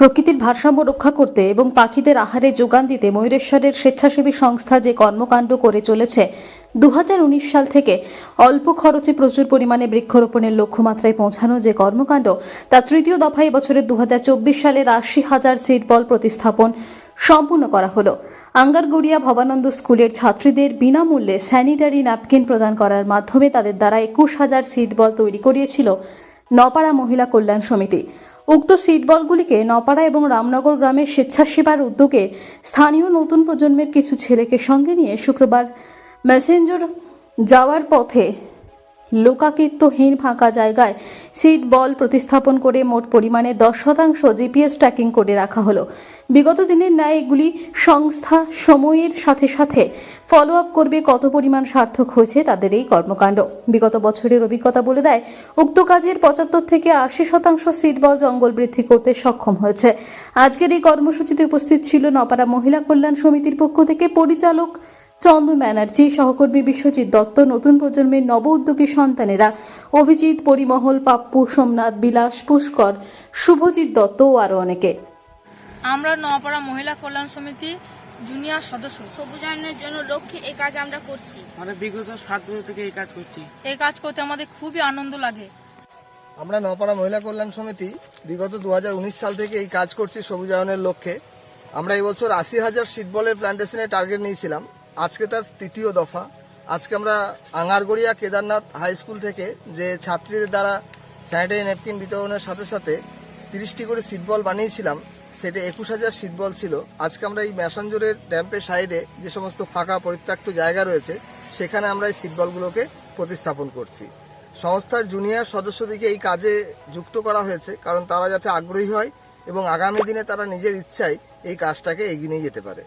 প্রকৃতির ভারসাম্য রক্ষা করতে এবং পাখিদের আহারে যোগান দিতে ময়ূরেশ্বরের স্বেচ্ছাসেবী সংস্থা যে কর্মকাণ্ড করে চলেছে দু হাজার উনিশ সাল থেকে অল্প খরচে প্রচুর পরিমাণে বৃক্ষরোপণের লক্ষ্যমাত্রায় পৌঁছানো যে কর্মকাণ্ড তার তৃতীয় দফায় বছরের দু সালের আশি হাজার সিট বল প্রতিস্থাপন সম্পূর্ণ করা হলো। আঙ্গারগড়িয়া ভবানন্দ স্কুলের ছাত্রীদের বিনামূল্যে স্যানিটারি ন্যাপকিন প্রদান করার মাধ্যমে তাদের দ্বারা একুশ হাজার সিট বল তৈরি করিয়েছিল নপাড়া মহিলা কল্যাণ সমিতি। উক্ত সিট বলগুলিকে নপাড়া এবং রামনগর গ্রামের স্বেচ্ছাসেবার উদ্যোগে স্থানীয় নতুন প্রজন্মের কিছু ছেলেকে সঙ্গে নিয়ে শুক্রবার মেসেঞ্জর যাওয়ার পথে লোকাকীর্তহীন ফাঁকা জায়গায় সিট বল প্রতিস্থাপন করে মোট পরিমাণে দশ শতাংশ জিপিএস ট্র্যাকিং করে রাখা হলো। বিগত দিনের ন্যায় এগুলি সংস্থা সময়ের সাথে সাথে ফলো আপ করবে কত পরিমাণ সার্থক হয়েছে তাদের এই কর্মকাণ্ড। বিগত বছরের অভিজ্ঞতা বলে দেয়, উক্ত কাজের পঁচাত্তর থেকে আশি শতাংশ সিট বল জঙ্গল বৃদ্ধি করতে সক্ষম হয়েছে। আজকের এই কর্মসূচিতে উপস্থিত ছিল নপাড়া মহিলা কল্যাণ সমিতির পক্ষ থেকে পরিচালক চন্দন ব্যানার্জি সহকর্মী বিশ্বজিৎ দত্ত নতুন প্রজন্মের নব উদ্যোগী সন্তানেরা অভিজিৎ পরিমহল পাপ্পু সোমনাথ বিলাস পুষ্কর শুভজিৎ দত্ত ও আরও অনেকে। আমরা নপাড়া মহিলা কল্যাণ সমিতি জুনিয়র সদস্য। সবুজায়নের জন্য লক্ষ্যে এই কাজ আমরা করছি। মানে বিগত সাত বছর থেকে এই কাজ করছি। এই কাজ করতে আমাদের খুবই আনন্দ লাগে। আমরা নপাড়া মহিলা কল্যাণ সমিতি বিগত দু হাজার উনিশ সাল থেকে এই কাজ করছি সবুজায়নের লক্ষ্যে। আমরা এই বছর আশি হাজার সিটবলের প্ল্যান্টেশনের টার্গেট নিয়েছিলাম। আজকে তার তৃতীয় দফা। আজকে আমরা আঙ্গারগড়িয়া কেদারনাথ হাই স্কুল থেকে যে ছাত্রীদের দ্বারা স্যানিটারি ন্যাপকিন বিতরণের সাথে সাথে তিরিশটি করে সিটবল বানিয়েছিলাম, সেটা একুশ হাজার সিটবল ছিল। আজকে আমরা এই ম্যাসাঞ্জরের ড্যাম্পের সাইডে যে সমস্ত ফাঁকা পরিত্যক্ত জায়গা রয়েছে, সেখানে আমরা এই সিটবলগুলোকে প্রতিস্থাপন করছি। সংস্থার জুনিয়র সদস্যদেরকে এই কাজে যুক্ত করা হয়েছে, কারণ তারা যাতে আগ্রহী হয় এবং আগামী দিনে তারা নিজের ইচ্ছায় এই কাজটাকে এগিয়ে নিয়ে যেতে পারে।